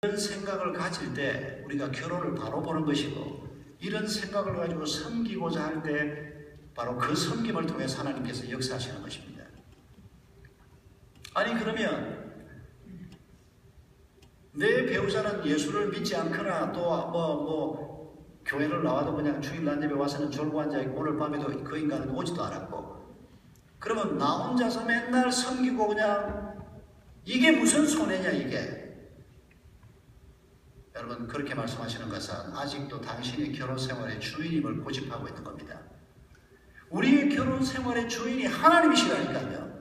이런 생각을 가질 때 우리가 결혼을 바로 보는 것이고 이런 생각을 가지고 섬기고자 할 때 바로 그 섬김을 통해 서 하나님께서 역사하시는 것입니다. 아니 그러면 내 배우자는 예수를 믿지 않거나 또뭐뭐 교회를 나와도 그냥 주일 날 예배 와서는 졸고 앉아 있고 오늘 밤에도 그 인간은 오지도 않았고 그러면 나 혼자서 맨날 섬기고 그냥 이게 무슨 손해냐 이게 여러분 그렇게 말씀하시는 것은 아직도 당신의 결혼 생활의 주인임을 고집하고 있는 겁니다. 우리의 결혼 생활의 주인이 하나님이시라니까요.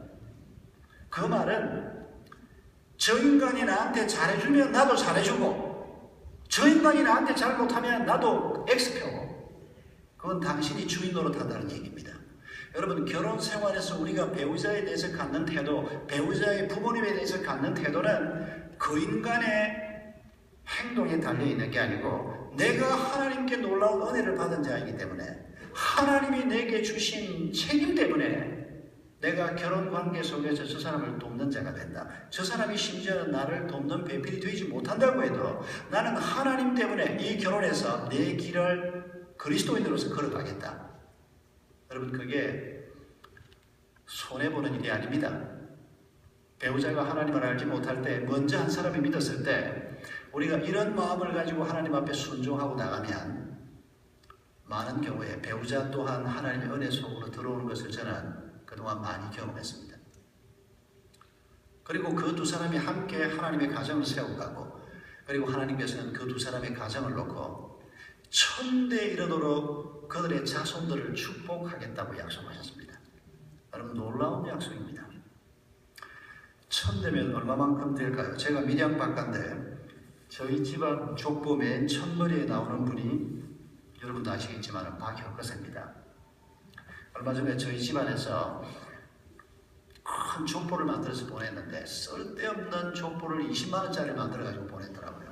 그 말은 저 인간이 나한테 잘해주면 나도 잘해주고 저 인간이 나한테 잘 못하면 나도 X표고 그건 당신이 주인 노릇한다는 얘기입니다. 여러분 결혼 생활에서 우리가 배우자에 대해서 갖는 태도, 배우자의 부모님에 대해서 갖는 태도는 그 인간의 행동에 달려 있는 게 아니고 내가 하나님께 놀라운 은혜를 받은 자이기 때문에 하나님이 내게 주신 책임 때문에 내가 결혼 관계 속에서 저 사람을 돕는 자가 된다. 저 사람이 심지어 나를 돕는 배필이 되지 못한다고 해도 나는 하나님 때문에 이 결혼에서 내 길을 그리스도인으로서 걸어가겠다. 여러분 그게 손해보는 일이 아닙니다. 배우자가 하나님을 알지 못할 때 먼저 한 사람이 믿었을 때 우리가 이런 마음을 가지고 하나님 앞에 순종하고 나가면 많은 경우에 배우자 또한 하나님의 은혜 속으로 들어오는 것을 저는 그동안 많이 경험했습니다. 그리고 그 두 사람이 함께 하나님의 가정을 세워가고 그리고 하나님께서는 그 두 사람의 가정을 놓고 천대 이르도록 그들의 자손들을 축복하겠다고 약속하셨습니다. 여러분 놀라운 약속입니다. 천대면 얼마만큼 될까요? 제가 밀양박가인데 저희 집안 족보 맨 첫머리에 나오는 분이 여러분도 아시겠지만 박혁거세입니다. 얼마 전에 저희 집안에서 큰 족보를 만들어서 보냈는데 쓸데없는 족보를 20만 원짜리 만들어 가지고 보냈더라고요.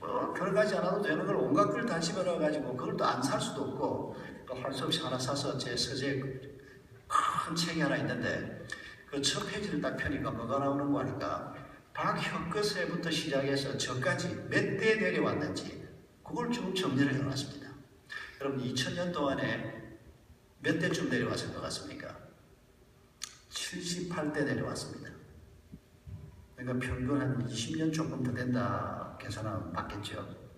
뭐 별가지 않아도 되는 걸 온갖 걸 다 집어넣어 가지고 그걸 또 안 살 수도 없고 또 할 수 없이 하나 사서 제 서재 큰 책이 하나 있는데 그 첫 페이지를 딱 펴니까 뭐가 나오는 거 하니까 박혁거세부터 시작해서 저까지 몇 대 내려왔는지 그걸 쭉 정리를 해놨습니다. 여러분 2000년 동안에 몇 대쯤 내려왔을 것 같습니까? 78대 내려왔습니다. 그러니까 평균 한 20년 조금 더 된다 계산하면 맞겠죠.